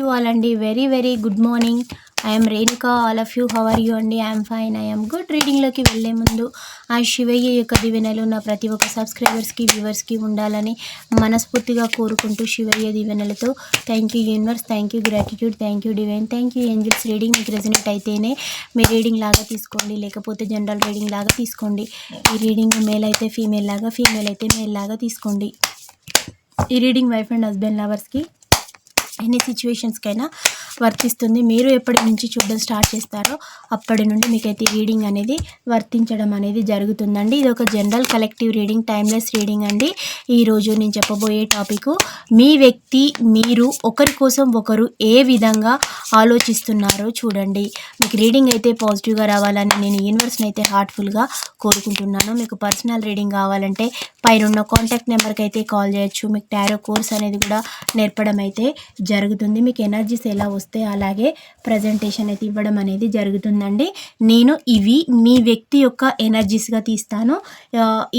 To all అండి very very good morning I'm Renuka all of you how are you అండి I'm fine I'm good రీడింగ్లోకి వెళ్ళే ముందు ఆ శివయ్య యొక్క దీవెనలు నా ప్రతి ఒక్క సబ్స్క్రైబర్స్కి వ్యూవర్స్కి ఉండాలని మనస్ఫూర్తిగా కోరుకుంటూ శివయ్య దీవెనలతో thank you universe thank you gratitude thank you divine thank you angels reading మీకు రెజినేట్ అయితేనే మీ రీడింగ్ లాగా తీసుకోండి లేకపోతే జనరల్ రీడింగ్ లాగా తీసుకోండి. ఈ రీడింగ్ మేల్ అయితే ఫీమేల్ లాగా ఫీమేల్ అయితే మేల్ లాగా తీసుకోండి. ఈ రీడింగ్ వైఫ్ అండ్ హస్బెండ్ లవర్స్కి ఎన్ని సిచ్యువేషన్స్కైనా వర్తిస్తుంది. మీరు ఎప్పటి నుంచి చూడడం స్టార్ట్ చేస్తారో అప్పటి నుండి మీకైతే రీడింగ్ అనేది వర్తించడం అనేది జరుగుతుందండి. ఇది ఒక general collective reading timeless reading అండి ఈరోజు నేను చెప్పబోయే టాపిక్ మీ వ్యక్తి మీరు ఒకరి కోసం ఒకరు ఏ విధంగా ఆలోచిస్తున్నారో చూడండి. మీకు రీడింగ్ అయితే పాజిటివ్గా రావాలని నేను యూనివర్స్ని అయితే హార్ట్ఫుల్గా కోరుకుంటున్నాను. మీకు పర్సనల్ రీడింగ్ కావాలంటే పైన ఉన్న కాంటాక్ట్ నెంబర్కి అయితే కాల్ చేయొచ్చు. మీకు టారో కోర్స్ అనేది కూడా నేర్పడం అయితే జరుగుతుంది. మీకు ఎనర్జీస్ ఎలా వస్తే అలాగే ప్రజెంటేషన్ అయితే ఇవ్వడం అనేది జరుగుతుందండి. నేను ఇవి మీ వ్యక్తి యొక్క ఎనర్జీస్గా తీస్తాను.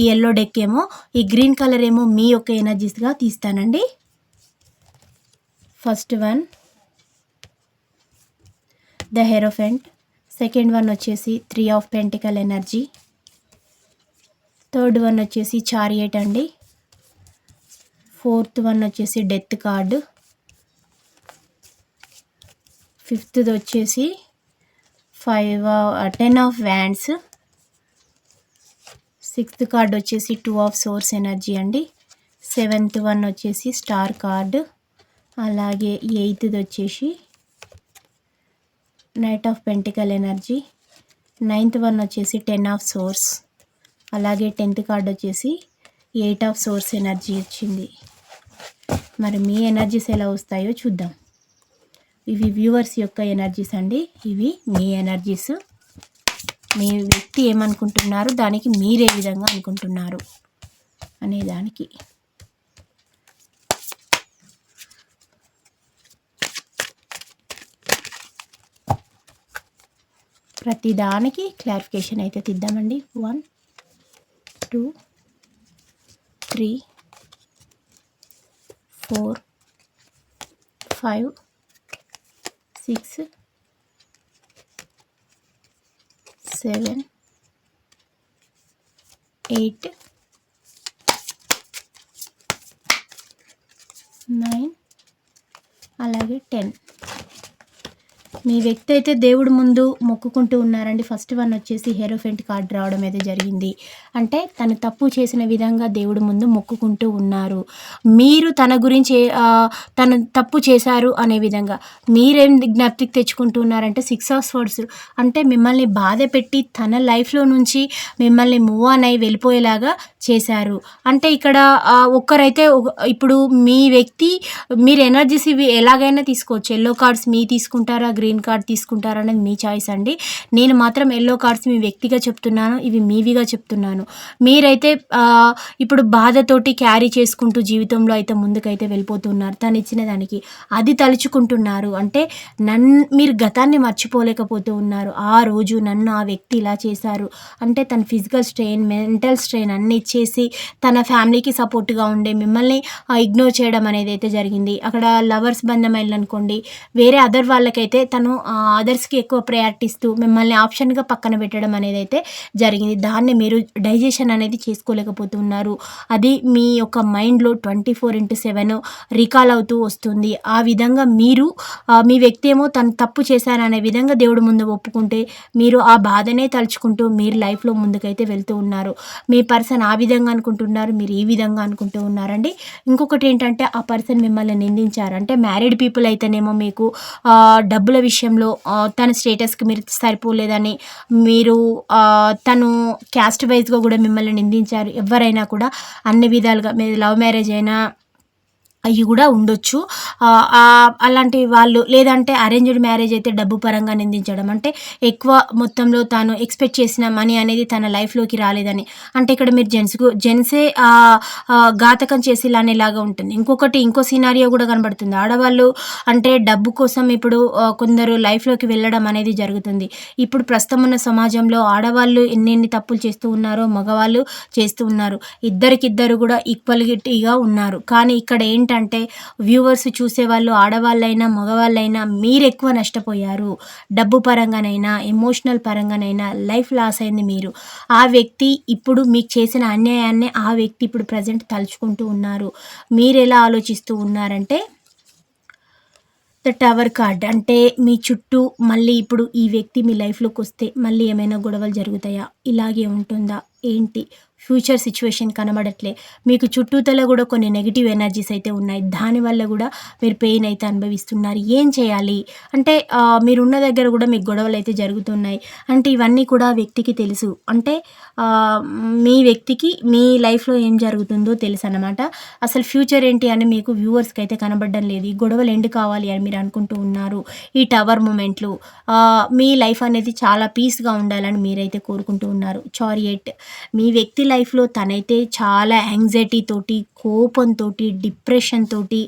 ఈ ఎల్లో డెక్ ఏమో ఈ గ్రీన్ కలర్ ఏమో మీ యొక్క ఎనర్జీస్గా తీస్తానండి. First one the hierophant second one వచ్చేసి three of pentacle energy third one వచ్చేసి చారియట్ అండి. ఫోర్త్ వన్ వచ్చేసి డెత్ కార్డు ఫిఫ్త్ది వచ్చేసి five ten of wands. Sixth card వచ్చేసి టూ ఆఫ్ సోర్స్ ఎనర్జీ అండి. సెవెంత్ వన్ వచ్చేసి స్టార్ కార్డు. అలాగే ఎయిత్ది వచ్చేసి knight of pentacle energy. Ninth one వచ్చేసి టెన్ ఆఫ్ సోర్స్. అలాగే టెన్త్ కార్డ్ వచ్చేసి ఎయిట్ ఆఫ్ సోర్స్ ఎనర్జీ వచ్చింది మరి మీ ఎనర్జీస్ ఎలా వస్తాయో చూద్దాం. ఇవి వ్యూవర్స్ యొక్క ఎనర్జీస్ అండి. ఇవి మీ ఎనర్జీస్. మీ వ్యక్తి ఏమనుకుంటున్నారు? దానికి మీరే విధంగా అనుకుంటున్నారు అనేదానికి ప్రతిదానికి ప్రతి దానికి క్లారిఫికేషన్ అయితే తీద్దామండి. One two three four five six seven eight nine అలాగే టెన్ మీ వ్యక్తి అయితే దేవుడి ముందు మొక్కుకుంటూ ఉన్నారండి. ఫస్ట్ వన్ వచ్చేసి హెరోఫెంట్ కార్డ్ రావడం అయితే జరిగింది. అంటే తను తప్పు చేసిన విధంగా దేవుడి ముందు మొక్కుకుంటూ ఉన్నారు. మీరు తన గురించి తను తప్పు చేశారు అనే విధంగా మీరేం జ్ఞప్తికి తెచ్చుకుంటూ ఉన్నారంటే సిక్స్ ఆఫ్ స్వర్డ్స్. అంటే మిమ్మల్ని బాధ పెట్టి తన లైఫ్లో నుంచి మిమ్మల్ని మూవ్ ఆన్ అయి వెళ్ళిపోయేలాగా చేశారు. అంటే ఇక్కడ ఒక్కరైతే ఇప్పుడు మీ వ్యక్తి మీరు ఎనర్జీస్ ఇవి ఎలాగైనా తీసుకోవచ్చు. ఎల్లో కార్డ్స్ మీ తీసుకుంటారా గ్రీన్ కార్డ్ తీసుకుంటారనేది మీ చాయిస్ అండి. నేను మాత్రం ఎల్లో కార్డ్స్ మీ వ్యక్తిగా చెప్తున్నాను ఇవి మీవిగా చెప్తున్నాను. మీరైతే ఇప్పుడు బాధతోటి క్యారీ చేసుకుంటూ జీవితంలో అయితే ముందుకైతే వెళ్ళిపోతున్నారు తను ఇచ్చిన దానికి. అది తలుచుకుంటున్నారు. అంటే నన్ను మీరు గతాన్ని మర్చిపోలేకపోతూ ఉన్నారు. ఆ రోజు నన్ను ఆ వ్యక్తి ఇలా చేశారు. అంటే తన ఫిజికల్ స్ట్రెయిన్ మెంటల్ స్ట్రెయిన్ అన్ని ఇచ్చేసి తన ఫ్యామిలీకి సపోర్ట్గా ఉండే మిమ్మల్ని ఇగ్నోర్ చేయడం అనేది అయితే జరిగింది. అక్కడ లవర్స్ బంధం అనుకోండి వేరే అదర్ వాళ్ళకైతే తను అదర్స్కి ఎక్కువ ప్రయారిటీ ఇస్తూ మిమ్మల్ని ఆప్షన్గా పక్కన పెట్టడం అనేది అయితే జరిగింది. దాన్ని మీరు డైజెషన్ అనేది చేసుకోలేకపోతున్నారు. అది మీ యొక్క మైండ్లో twenty four into seven recall అవుతూ వస్తుంది. ఆ విధంగా మీరు మీ వ్యక్తి ఏమో తను తప్పు చేశారనే విధంగా దేవుడు ముందు ఒప్పుకుంటే మీరు ఆ బాధనే తలుచుకుంటూ మీరు లైఫ్లో ముందుకైతే వెళ్తూ ఉన్నారు. మీ పర్సన్ ఆ విధంగా అనుకుంటున్నారు మీరు ఈ విధంగా అనుకుంటూ ఉన్నారండి. ఇంకొకటి ఏంటంటే ఆ పర్సన్ మిమ్మల్ని నిందించారు. అంటే మ్యారీడ్ పీపుల్ అయితేనేమో మీకు డబ్బుల విషయంలో తన స్టేటస్కి మీరు సరిపోలేదని మీరు తను క్యాస్ట్ వైజ్గా కూడా మిమ్మల్ని నిందించారు. ఎవరైనా కూడా అన్ని విధాలుగా మీరు లవ్ మ్యారేజ్ అయినా అవి కూడా ఉండొచ్చు. అలాంటి వాళ్ళు లేదంటే అరేంజ్డ్ మ్యారేజ్ అయితే డబ్బు పరంగా నిందించడం. అంటే ఎక్కువ మొత్తంలో తాను ఎక్స్పెక్ట్ చేసిన మనీ అనేది తన లైఫ్లోకి రాలేదని. అంటే ఇక్కడ మీరు జెంట్స్కు జెంట్సే ఘాతకం చేసి అనేలాగా ఉంటుంది. ఇంకొకటి ఇంకో సినారియో కూడా కనబడుతుంది. ఆడవాళ్ళు అంటే డబ్బు కోసం ఇప్పుడు కొందరు లైఫ్లోకి వెళ్ళడం అనేది జరుగుతుంది. ఇప్పుడు ప్రస్తుతం ఉన్న సమాజంలో ఆడవాళ్ళు ఎన్నెన్ని తప్పులు చేస్తూ ఉన్నారో మగవాళ్ళు చేస్తూ ఉన్నారు. ఇద్దరికిద్దరు కూడా ఈక్వల్గా ఉన్నారు. కానీ ఇక్కడ ఏంటి ఏంటంటే వ్యూవర్స్ చూసేవాళ్ళు ఆడవాళ్ళైనా మగవాళ్ళైనా మీరు ఎక్కువ నష్టపోయారు. డబ్బు పరంగానైనా ఎమోషనల్ పరంగానైనా లైఫ్ లాస్ అయింది మీరు. ఆ వ్యక్తి ఇప్పుడు మీకు చేసిన అన్యాయాన్ని ఆ వ్యక్తి ఇప్పుడు ప్రజెంట్ తలుచుకుంటూ ఉన్నారు. మీరు ఎలా ఆలోచిస్తూ ఉన్నారంటే ద టవర్ కార్డ్ అంటే మీ చుట్టూ మళ్ళీ ఇప్పుడు ఈ వ్యక్తి మీ లైఫ్లోకి వస్తే మళ్ళీ ఏమైనా గొడవలు జరుగుతాయా? ఇలాగే ఉంటుందా? ఏంటి? ఫ్యూచర్ సిచ్యువేషన్ కనబడట్లే. మీకు చుట్టూతల కూడా కొన్ని నెగిటివ్ ఎనర్జీస్ అయితే ఉన్నాయి. దానివల్ల కూడా మీరు పెయిన్ అయితే అనుభవిస్తున్నారు. ఏం చేయాలి? అంటే మీరున్న దగ్గర కూడా మీకు గొడవలు అయితే జరుగుతున్నాయి. అంటే ఇవన్నీ కూడా వ్యక్తికి తెలుసు. అంటే మీ వ్యక్తికి మీ లైఫ్లో ఏం జరుగుతుందో తెలుసు అన్నమాట అసలు ఫ్యూచర్ ఏంటి అని మీకు వ్యూవర్స్కి అయితే కనబడడం లేదు. ఈ గొడవలు ఎండ్ కావాలి అని మీరు అనుకుంటూ ఉన్నారు. ఈ టవర్ మూమెంట్లు మీ లైఫ్ అనేది చాలా పీస్గా ఉండాలని మీరైతే కోరుకుంటూ ఉన్నారు. చారియట్ మీ వ్యక్తి లైఫ్లో తనైతే చాలా యాంగ్జైటీ తోటి కోపంతో డిప్రెషన్ తోటి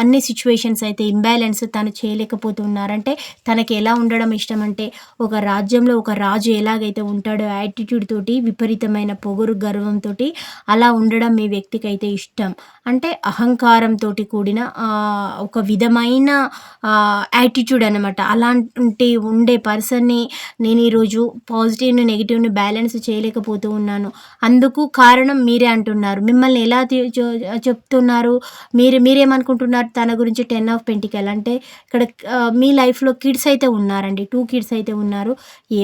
అన్ని సిచ్యువేషన్స్ అయితే ఇంబ్యాలెన్స్ తను చేయలేకపోతున్నారంటే తనకి ఎలా ఉండడం ఇష్టం అంటే ఒక రాజ్యంలో ఒక రాజు ఎలాగైతే ఉంటాడో యాటిట్యూడ్ తోటి విపరీతమైన పొగరు గర్వంతో అలా ఉండడం మీ వ్యక్తికి అయితే ఇష్టం. అంటే అహంకారంతో కూడిన ఒక విధమైన యాటిట్యూడ్ అనమాట అలాంటి ఉండే పర్సన్ని నేను ఈరోజు పాజిటివ్ని నెగిటివ్ని బ్యాలెన్స్ చేయలేకపోతూ ఉన్నాను. అందుకు కారణం మీరే అంటున్నారు. మిమ్మల్ని ఎలా చెప్తున్నారు? మీరు మీరేమనుకుంటున్నారు? తన గురించి టెన్ ఆఫ్ పెంటికల్ అంటే ఇక్కడ మీ లైఫ్లో కిడ్స్ అయితే ఉన్నారండి. టూ కిడ్స్ అయితే ఉన్నారు.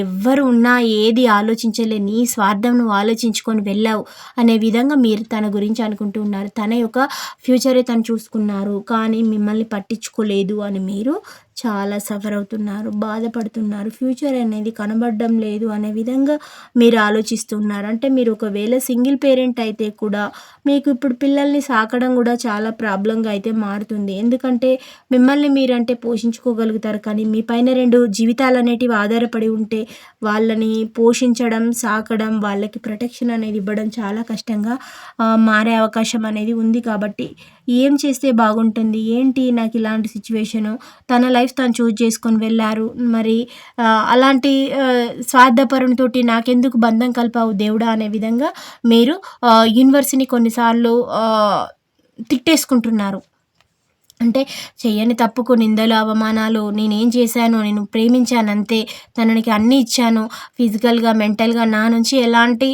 ఎవరు ఉన్నా ఏది ఆలోచించలేని నీ స్వార్థం నువ్వు ఆలోచించుకొని వెళ్ళావు అనే విధంగా మీరు తన గురించి అనుకుంటూ ఉన్నారు. తన యొక్క ఫ్యూచరే తను చూసుకున్నారు. కానీ మిమ్మల్ని పట్టించుకోలేదు అని మీరు చాలా సఫర్ అవుతున్నారు బాధపడుతున్నారు. ఫ్యూచర్ అనేది కనబడడం లేదు అనే విధంగా మీరు ఆలోచిస్తున్నారు. అంటే మీరు ఒకవేళ సింగిల్ పేరెంట్ అయితే కూడా మీకు ఇప్పుడు పిల్లల్ని సాకడం కూడా చాలా ప్రాబ్లంగా అయితే మారుతుంది. ఎందుకంటే మిమ్మల్ని మీరంటే పోషించుకోగలుగుతారు కానీ మీ పైన రెండు జీవితాలు అనేటివి ఆధారపడి ఉంటే వాళ్ళని పోషించడం సాకడం వాళ్ళకి ప్రొటెక్షన్ అనేది ఇవ్వడం చాలా కష్టంగా మారే అవకాశం అనేది ఉంది కాబట్టి ఏం చేస్తే బాగుంటుంది? ఏంటి నాకు ఇలాంటి సిచ్యువేషను? తన లైఫ్ తను చూజ్ చేసుకొని వెళ్ళారు. మరి అలాంటి స్వార్థపరునితోటి నాకెందుకు బంధం కలిపావు దేవుడా అనే విధంగా మీరు యూనివర్సిని యూనివర్స్ని కొన్నిసార్లు తిట్టేసుకుంటున్నారు. అంటే చెయ్యని తప్పుకు నిందలు అవమానాలు నేనేం చేశాను నేను ప్రేమించాను అంతే తనకి అన్నీ ఇచ్చాను ఫిజికల్గా మెంటల్గా నా నుంచి ఎలాంటి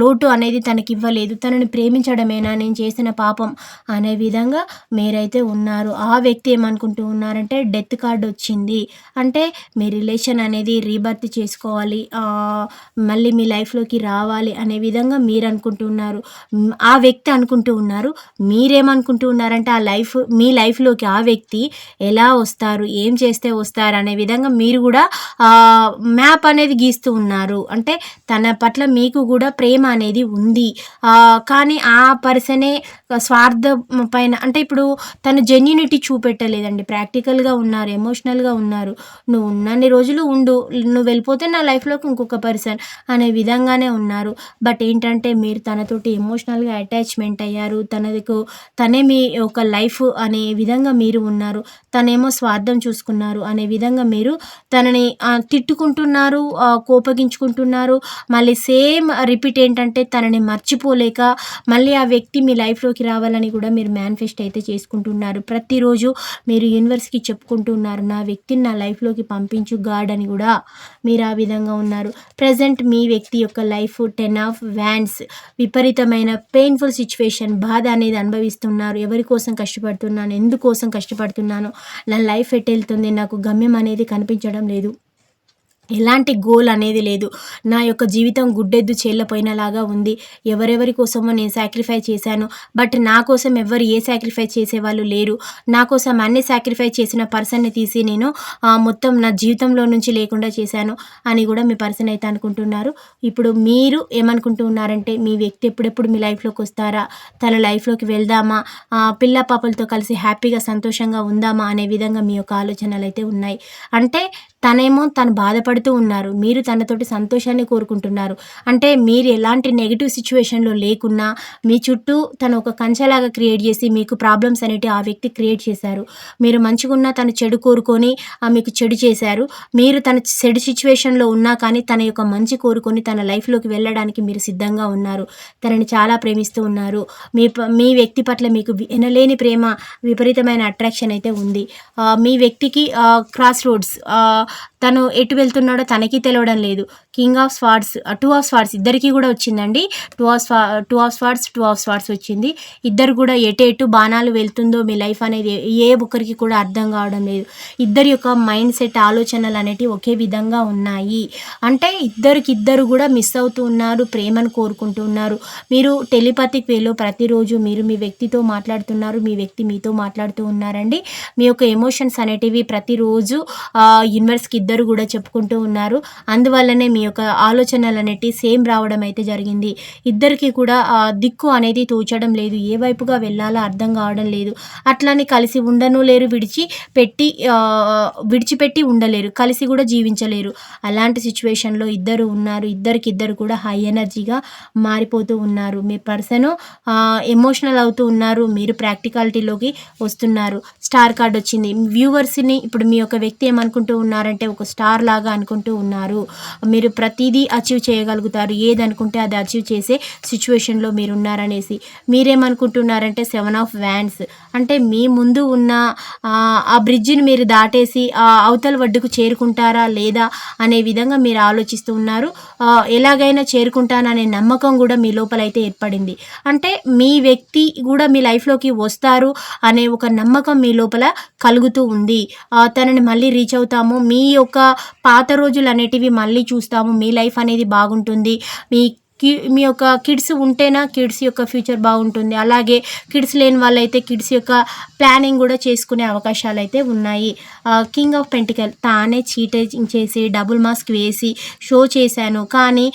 లోటు అనేది తనకి ఇవ్వలేదు. తనని ప్రేమించడమేనా? నేను చేసిన పాపం అనే విధంగా మీరైతే ఉన్నారు. ఆ వ్యక్తి ఏమనుకుంటూ ఉన్నారంటే డెత్ కార్డ్ వచ్చింది. అంటే మీ రిలేషన్ అనేది రీబర్త్ చేసుకోవాలి మళ్ళీ మీ లైఫ్లోకి రావాలి అనే విధంగా మీరు అనుకుంటున్నారు ఆ వ్యక్తి అనుకుంటూ ఉన్నారు. మీరేమనుకుంటూ ఉన్నారంటే ఆ లైఫ్ మీ లైఫ్లోకి ఆ వ్యక్తి ఎలా వస్తారు ఏం చేస్తే వస్తారు అనే విధంగా మీరు కూడా మ్యాప్ అనేది గీస్తూ ఉన్నారు. అంటే తన పట్ల మీకు కూడా ప్రేమ అనేది ఉంది. కానీ ఆ పర్సనే స్వార్థ పైన అంటే ఇప్పుడు తను జెన్యునిటీ చూపెట్టలేదండి. ప్రాక్టికల్గా ఉన్నారు ఎమోషనల్గా ఉన్నారు. నువ్వు ఉన్నన్ని రోజులు ఉండు నువ్వు వెళ్ళిపోతే నా లైఫ్లోకి ఇంకొక పర్సన్ అనే విధంగానే ఉన్నారు. బట్ ఏంటంటే మీరు తనతోటి ఎమోషనల్గా అటాచ్మెంట్ అయ్యారు. తనకు తనే మీ ఒక లైఫ్ అనే విధంగా మీరు ఉన్నారు. తనేమో స్వార్థం చూసుకున్నారు అనే విధంగా మీరు తనని తిట్టుకుంటున్నారు కోపగించుకుంటున్నారు. మళ్ళీ సేమ్ రిపీట్ ఏంటంటే తనని మర్చిపోలేక మళ్ళీ ఆ వ్యక్తి మీ లైఫ్లోకి రావాలని కూడా మీరు మేనిఫెస్ట్ అయితే చేసుకుంటున్నారు. ప్రతిరోజు మీరు యూనివర్స్కి చెప్పుకుంటున్నారు నా వ్యక్తిని నా లైఫ్లోకి పంపించు గాడ్ అని కూడా మీరు ఆ విధంగా ఉన్నారు. ప్రజెంట్ మీ వ్యక్తి యొక్క లైఫ్ టెన్ ఆఫ్ వ్యాన్స్. విపరీతమైన పెయిన్ఫుల్ సిచ్యువేషన్ బాధ అనేది అనుభవిస్తున్నారు. ఎవరి కోసం కష్టపడుతున్నారు? కష్టపడుతున్నాను ఎందుకోసం కష్టపడుతున్నాను? నా లైఫ్ ఎట్ వెళ్తుంది నాకు గమ్యం అనేది కనిపించడం లేదు. ఎలాంటి గోల్ అనేది లేదు. నా యొక్క జీవితం గుడ్డెద్దు చేళ్ళపోయినలాగా ఉంది. ఎవరెవరి కోసమో నేను సాక్రిఫై చేశాను. బట్ నా కోసం ఎవరు ఏ సాక్రిఫై చేసేవాళ్ళు లేరు. నా కోసం అన్ని సాక్రిఫై చేసిన పర్సన్ని తీసి నేను మొత్తం నా జీవితంలో నుంచి లేకుండా చేశాను అని కూడా మీ పర్సన్ అయితే అనుకుంటున్నారు. ఇప్పుడు మీరు ఏమనుకుంటూ ఉన్నారంటే మీ వ్యక్తి ఎప్పుడెప్పుడు మీ లైఫ్లోకి వస్తారా? తన లైఫ్లోకి వెళ్దామా? పిల్ల పాపలతో కలిసి హ్యాపీగా సంతోషంగా ఉందామా? అనే విధంగా మీ యొక్క ఆలోచనలు అయితే ఉన్నాయి. అంటే తనేమో తను బాధపడుతూ ఉన్నారు. మీరు తనతోటి సంతోషాన్ని కోరుకుంటున్నారు. అంటే మీరు ఎలాంటి నెగిటివ్ సిచ్యువేషన్లో లేకున్నా మీ చుట్టూ తను ఒక కంచెలాగా క్రియేట్ చేసి మీకు ప్రాబ్లమ్స్ అనేటివి ఆ వ్యక్తి క్రియేట్ చేశారు. మీరు మంచిగున్నా తను చెడు కోరుకొని మీకు చెడు చేశారు. మీరు తన చెడు సిచ్యువేషన్లో ఉన్నా కానీ తన యొక్క మంచి కోరుకొని తన లైఫ్లోకి వెళ్ళడానికి మీరు సిద్ధంగా ఉన్నారు. తనని చాలా ప్రేమిస్తూ ఉన్నారు. మీ ప- మీ వ్యక్తి పట్ల మీకు వినలేని ప్రేమ విపరీతమైన అట్రాక్షన్ అయితే ఉంది. మీ వ్యక్తికి క్రాస్ రోడ్స్ తను ఎటు వెళ్తున్నాడో తనకి తెలియడం లేదు. King of swords two of swords ఇద్దరికి కూడా వచ్చిందండి. టూ ఆఫ్ స్వా two of swords two of swords వచ్చింది. ఇద్దరు కూడా ఎటు ఎటు బాణాలు వెళ్తుందో మీ లైఫ్ అనేది ఏ ఒక్కరికి కూడా అర్థం కావడం లేదు. ఇద్దరి యొక్క మైండ్ సెట్ ఆలోచనలు అనేటివి ఒకే విధంగా ఉన్నాయి. అంటే ఇద్దరికి ఇద్దరు కూడా మిస్ అవుతూ ఉన్నారు ప్రేమను కోరుకుంటూ ఉన్నారు. మీరు టెలిపతిక్ వేలో ప్రతిరోజు మీరు మీ వ్యక్తితో మాట్లాడుతున్నారు మీ వ్యక్తి మీతో మాట్లాడుతూ ఉన్నారండి. మీ యొక్క ఎమోషన్స్ అనేటివి ప్రతిరోజు యూనివర్స్ యూనివర్స్కి ఇద్దరు కూడా చెప్పుకుంటూ ఉన్నారు. అందువల్లనే మీ యొక్క ఆలోచనలు అనేటివి సేమ్ రావడం అయితే జరిగింది. ఇద్దరికి కూడా ఆ, దిక్కు అనేది తోచడం లేదు. ఏ వైపుగా వెళ్ళాలో అర్థం కావడం లేదు. అట్లానే కలిసి ఉండను లేరు విడిచి పెట్టి విడిచిపెట్టి ఉండలేరు. కలిసి కూడా జీవించలేరు. అలాంటి సిచ్యువేషన్లో ఇద్దరు ఉన్నారు. ఇద్దరికి ఇద్దరు కూడా హై ఎనర్జీగా మారిపోతూ ఉన్నారు. మీ పర్సన్ ఎమోషనల్ అవుతూ ఉన్నారు. మీరు ప్రాక్టికాలిటీలోకి వస్తున్నారు. స్టార్ కార్డ్ వచ్చింది. వ్యూవర్స్ని ఇప్పుడు మీ యొక్క వ్యక్తి ఏమనుకుంటూ ఉన్నారు ఉన్నారంటే ఒక స్టార్ లాగా అనుకుంటూ ఉన్నారు. మీరు ప్రతిదీ అచీవ్ చేయగలుగుతారు. ఏదనుకుంటే అది అచీవ్ చేసే సిచ్యువేషన్లో మీరు ఉన్నారనేసి మీరేమనుకుంటున్నారంటే సెవెన్ ఆఫ్ వ్యాన్స్. అంటే మీ ముందు ఉన్న ఆ, బ్రిడ్జిని మీరు దాటేసి ఆ అవతల ఒడ్డుకు చేరుకుంటారా లేదా అనే విధంగా మీరు ఆలోచిస్తూ ఉన్నారు. ఎలాగైనా చేరుకుంటాననే నమ్మకం కూడా మీ లోపల అయితే ఏర్పడింది. అంటే మీ వ్యక్తి కూడా మీ లైఫ్లోకి వస్తారు అనే ఒక నమ్మకం మీ లోపల కలుగుతూ ఉంది. తనని మళ్ళీ రీచ్ అవుతాము. మీ యొక్క పాత రోజులు అనేటివి మళ్ళీ చూస్తాము. మీ లైఫ్ అనేది బాగుంటుంది. మీ కి మీ యొక్క కిడ్స్ ఉంటేనా కిడ్స్ యొక్క ఫ్యూచర్ బాగుంటుంది. అలాగే కిడ్స్ లేని వాళ్ళైతే కిడ్స్ యొక్క ప్లానింగ్ కూడా చేసుకునే అవకాశాలు అయితే ఉన్నాయి కింగ్ ఆఫ్ పెంటికల్ తానే చీటింగ్ చేసి డబుల్ మాస్క్ వేసి షో చేశాను. కానీ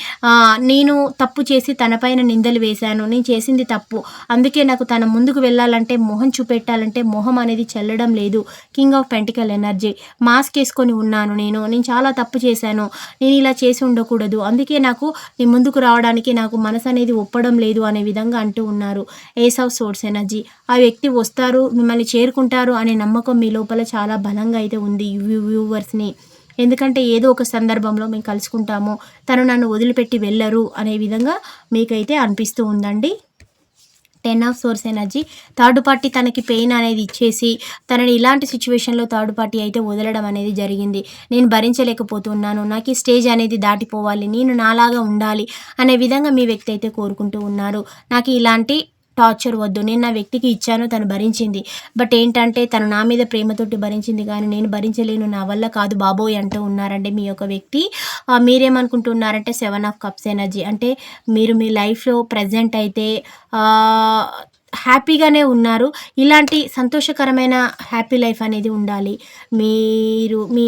నేను తప్పు చేసి తనపైన నిందలు వేశాను. నేను చేసింది తప్పు. అందుకే నాకు తన ముందుకు వెళ్ళాలంటే మొహం చూపెట్టాలంటే మొహం అనేది చెల్లడం లేదు. King of pentacle energy mask వేసుకొని ఉన్నాను నేను. నేను చాలా తప్పు చేశాను. నేను ఇలా చేసి ఉండకూడదు. అందుకే నాకు నీ ముందుకు రావడానికి నాకు మనసు అనేది ఒప్పడం లేదు అనే విధంగా అంటూ ఉన్నారు ఏస్ ఆఫ్ సోర్స్ ఎనర్జీ. ఆ వ్యక్తి వస్తారు మిమ్మల్ని చేరుకుంటారు అనే నమ్మకం మీ లోపల చాలా బలంగా అయితే ఉంది వ్యూవర్స్ని. ఎందుకంటే ఏదో ఒక సందర్భంలో మేము కలుసుకుంటాము తను నన్ను వదిలిపెట్టి వెళ్ళరు అనే విధంగా మీకైతే అనిపిస్తూ ఉందండి. Ten of swords energy. Third party తనకి పెయిన్ అనేది ఇచ్చేసి తనని ఇలాంటి సిచ్యువేషన్లో థర్డ్ పార్టీ అయితే వదలడం అనేది జరిగింది. నేను భరించలేకపోతున్నాను. నాకు ఈ స్టేజ్ అనేది దాటిపోవాలి. నేను నాలాగా ఉండాలి అనే విధంగా మీ వ్యక్తి అయితే కోరుకుంటూ ఉన్నారు. నాకు ఇలాంటి టార్చర్ వద్దు. నేను నా వ్యక్తికి ఇచ్చాను తను భరించింది. బట్ ఏంటంటే తను నా మీద ప్రేమతోటి భరించింది కానీ నేను భరించలేను. నా వల్ల కాదు బాబోయ్ అంటూ ఉన్నారండి మీ యొక్క వ్యక్తి. మీరేమనుకుంటున్నారంటే సెవెన్ ఆఫ్ కప్స్ ఎనర్జీ. అంటే మీరు మీ లైఫ్లో ప్రజెంట్ అయితే హ్యాపీగానే ఉన్నారు. ఇలాంటి సంతోషకరమైన హ్యాపీ లైఫ్ అనేది ఉండాలి. మీరు మీ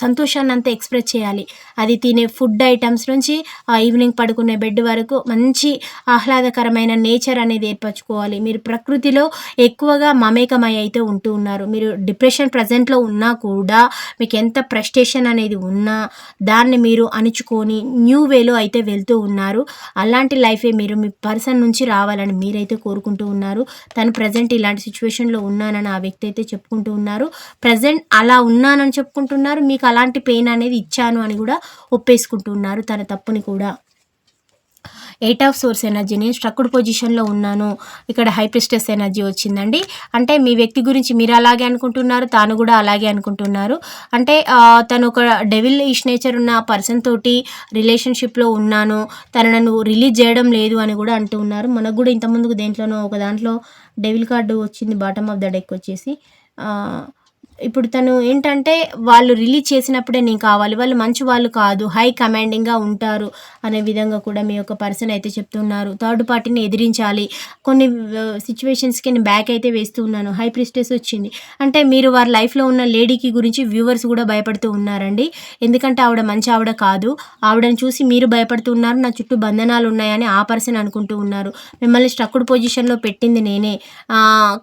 సంతోషాన్ని అంతా ఎక్స్ప్రెస్ చేయాలి. అది తినే ఫుడ్ ఐటమ్స్ నుంచి ఆ ఈవినింగ్ పడుకునే బెడ్ వరకు మంచి ఆహ్లాదకరమైన నేచర్ అనేది ఏర్పరచుకోవాలి. మీరు ప్రకృతిలో ఎక్కువగా మమేకమై అయితే ఉంటూ ఉన్నారు. మీరు డిప్రెషన్ ప్రజెంట్లో ఉన్నా కూడా మీకు ఎంత ప్రెస్టేషన్ అనేది ఉన్నా దాన్ని మీరు అణుచుకొని న్యూ వేలో అయితే వెళ్తూ ఉన్నారు. అలాంటి లైఫే మీరు మీ పర్సన్ నుంచి రావాలని మీరైతే కోరుకుంటూ ఉన్నారు. తను ప్రజెంట్ ఇలాంటి సిచ్యువేషన్లో ఉన్నానని ఆ వ్యక్తి అయితే చెప్పుకుంటూ ఉన్నారు. ప్రజెంట్ అలా ఉన్నానని చెప్పుకుంటున్నారు. మీకు అలాంటి పెయిన్ అనేది ఇచ్చాను అని కూడా ఒప్పేసుకుంటున్నారు తన తప్పుని కూడా. ఎయిట్ ఆఫ్ సోర్స్ ఎనర్జీని స్ట్రక్డ్ పొజిషన్లో ఉన్నాను. ఇక్కడ హైప్రిస్టెస్ ఎనర్జీ వచ్చిందండి. అంటే మీ వ్యక్తి గురించి మీరు అలాగే అనుకుంటున్నారు తాను కూడా అలాగే అనుకుంటున్నారు. అంటే తను ఒక డెవిల్ ఇష్ నేచర్ ఉన్న పర్సన్ తోటి రిలేషన్షిప్లో ఉన్నాను. తను నన్ను రిలీజ్ చేయడం లేదు అని కూడా అంటూ ఉన్నారు. మనకు కూడా ఇంతకుముందుకు దేంట్లోనో ఒక దాంట్లో డెవిల్ కార్డు వచ్చింది బాటమ్ ఆఫ్ ద డెక్ వచ్చేసి. ఇప్పుడు తను ఏంటంటే వాళ్ళు రిలీజ్ చేసినప్పుడే నేను కావాలి వాళ్ళు మంచి వాళ్ళు కాదు హై కమాండింగ్గా ఉంటారు అనే విధంగా కూడా మీ యొక్క పర్సన్ అయితే చెప్తున్నారు. థర్డ్ పార్టీని ఎదిరించాలి. కొన్ని సిచ్యువేషన్స్కి నేను బ్యాక్ అయితే వేస్తూ ఉన్నాను. హై ప్రిస్టెస్ వచ్చింది. అంటే మీరు వారి లైఫ్లో ఉన్న లేడీకి గురించి వ్యూవర్స్ కూడా భయపడుతూ ఉన్నారండి. ఎందుకంటే ఆవిడ మంచి ఆవిడ కాదు. ఆవిడని చూసి మీరు భయపడుతూ ఉన్నారు. నా చుట్టూ బంధనాలు ఉన్నాయని ఆ పర్సన్ అనుకుంటూ ఉన్నారు. మిమ్మల్ని స్ట్రక్డ్ పొజిషన్లో పెట్టింది నేనే.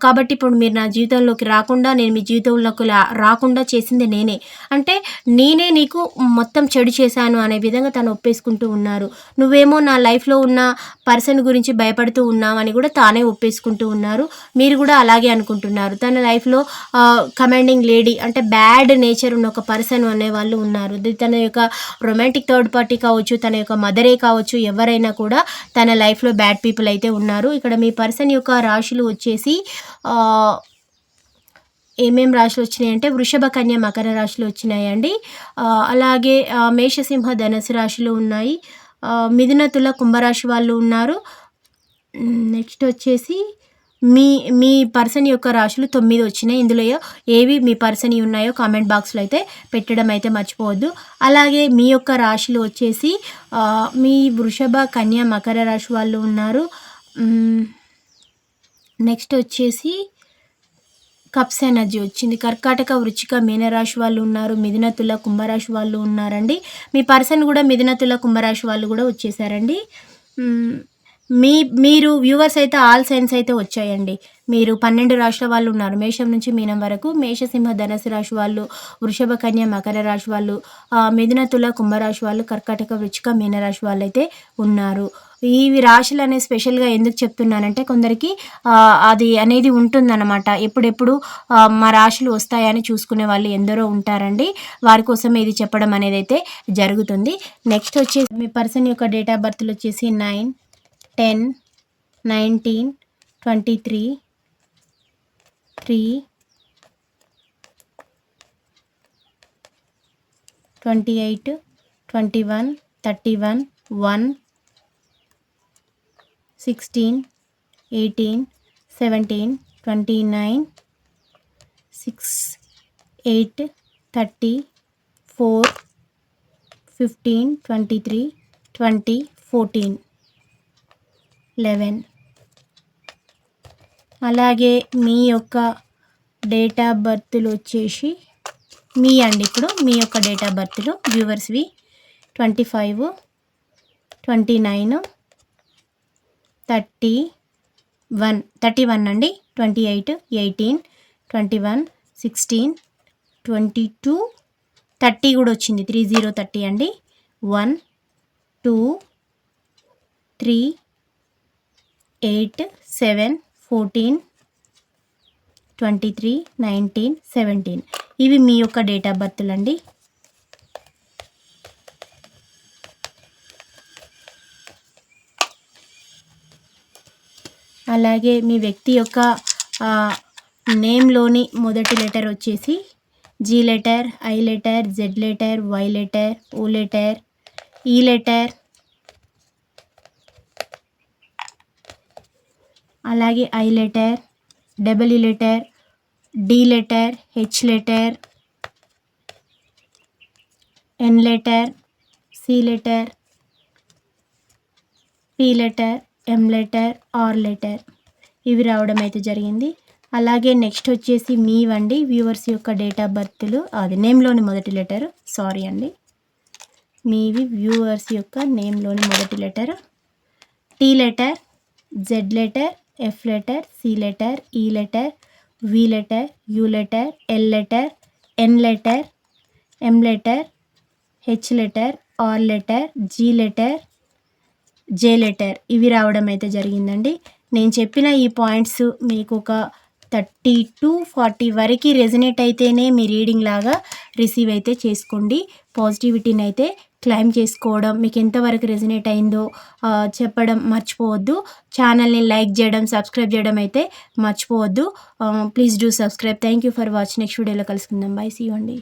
కాబట్టి ఇప్పుడు మీరు నా జీవితంలోకి రాకుండా నేను మీ జీవితంలోకి లా- రాకుండా చేసింది నేనే. అంటే నేనే నీకు మొత్తం చెడు చేశాను అనే విధంగా తను ఒప్పేసుకుంటూ ఉన్నారు. నువ్వేమో నా లైఫ్లో ఉన్న పర్సన్ గురించి భయపడుతూ ఉన్నావు అని కూడా తానే ఒప్పేసుకుంటూ ఉన్నారు. మీరు కూడా అలాగే అనుకుంటున్నారు. తన లైఫ్లో కమాండింగ్ లేడీ అంటే బ్యాడ్ నేచర్ ఉన్న ఒక పర్సన్ అనే వాళ్ళు ఉన్నారు. తన యొక్క రొమాంటిక్ థర్డ్ పార్టీ కావచ్చు తన యొక్క మదరే కావచ్చు ఎవరైనా కూడా తన లైఫ్లో బ్యాడ్ పీపుల్ అయితే ఉన్నారు. ఇక్కడ మీ పర్సన్ యొక్క రాశులు వచ్చేసి ఏమేం రాశులు వచ్చినాయి అంటే వృషభ కన్య మకర రాశులు వచ్చినాయండి. అలాగే మేషసింహ ధనుసు రాశులు ఉన్నాయి. మిథున తుల కుంభరాశి వాళ్ళు ఉన్నారు. నెక్స్ట్ వచ్చేసి మీ మీ పర్సన్ యొక్క రాశులు తొమ్మిది వచ్చినాయి. ఇందులో ఏవి మీ పర్సన్ ఉన్నాయో కామెంట్ బాక్స్లో అయితే పెట్టడం అయితే మర్చిపోవద్దు. అలాగే మీ యొక్క రాశులు వచ్చేసి మీ వృషభ కన్య మకర రాశి వాళ్ళు ఉన్నారు. నెక్స్ట్ వచ్చేసి కప్స్ ఎనర్జీ వచ్చింది. కర్కాటక వృచ్చిక మీనరాశి వాళ్ళు ఉన్నారు. మిథునతుల కుంభరాశి వాళ్ళు ఉన్నారండి. మీ పర్సన్ కూడా మిథునతుల కుంభరాశి వాళ్ళు కూడా వచ్చేసారండి. మీ మీరు వ్యూవర్స్ అయితే ఆల్ సైన్స్ అయితే వచ్చాయండి. మీరు పన్నెండు రాష్ట్ర వాళ్ళు ఉన్నారు. మేషం నుంచి మీనం వరకు. మేషసింహ ధనసు రాశి వాళ్ళు వృషభ కన్య మకర రాశి వాళ్ళు ఆ, మిథున తుల కుంభరాశి వాళ్ళు కర్కాటక వృచ్చిక మీనరాశి వాళ్ళు అయితే ఉన్నారు. ఈ రాశులు అనేది స్పెషల్గా ఎందుకు చెప్తున్నానంటే కొందరికి అది అనేది ఉంటుందన్నమాట. ఎప్పుడెప్పుడు మా రాశులు వస్తాయని చూసుకునే వాళ్ళు ఎందరో ఉంటారండి. వారి కోసం ఇది చెప్పడం అనేది అయితే జరుగుతుంది. నెక్స్ట్ వచ్చేసి మీ పర్సన్ యొక్క డేట్ ఆఫ్ బర్త్లు వచ్చేసి nine. Ten nineteen twenty three three twenty eight twenty one thirty one one sixteen eighteen seventeen twenty nine six eight thirty four fifteen twenty three twenty fourteen eleven. అలాగే మీ యొక్క date of బర్త్లు వచ్చేసి మీ అండి ఇప్పుడు. మీ యొక్క డేట్ ఆఫ్ బర్త్లు వ్యూవర్స్వి twenty five twenty nine thirty one thirty one అండి. Twenty eight eighteen twenty one sixteen twenty two thirty కూడా వచ్చింది. త్రీ జీరో థర్టీ అండి. One two three eight seven fourteen twenty three nineteen seventeen. ఇవి మీ యొక్క date of బర్త్లు అండి అలాగే మీ వ్యక్తి యొక్క నేమ్లోని మొదటి లెటర్ వచ్చేసి G letter I letter Z letter Y letter O letter E letter అలాగే I letter double letter D letter H letter N letter C letter P letter M letter R letter. ఇవి రావడం అయితే జరిగింది. అలాగే next వచ్చేసి మీ వండి viewers యొక్క date of బర్త్లు అది నేమ్లోని మొదటి లెటర్ సారీ అండి. మీవి వ్యూవర్స్ యొక్క నేమ్లోని మొదటి letter T letter Z letter F letter C letter E letter V letter U letter L letter N letter M letter H letter R letter G letter J letter ఇవి రావడం అయితే జరిగిందండి. నేను చెప్పిన ఈ పాయింట్స్ మీకు ఒక థర్టీ టు ఫార్టీ వరకు రెజనేట్ అయితేనే మీ రీడింగ్ లాగా రిసీవ్ అయితే చేసుకోండి. పాజిటివిటీని అయితే క్లైమ్ చేసుకోవడం మీకు ఎంతవరకు రెజినేట్ అయిందో చెప్పడం మర్చిపోవద్దు. ఛానల్ని లైక్ చేయడం సబ్స్క్రైబ్ చేయడం అయితే మర్చిపోవద్దు. Please do subscribe. Thank you for watch next వీడియోలో కలుసుకుందాం. బాయ్ సీ అండి.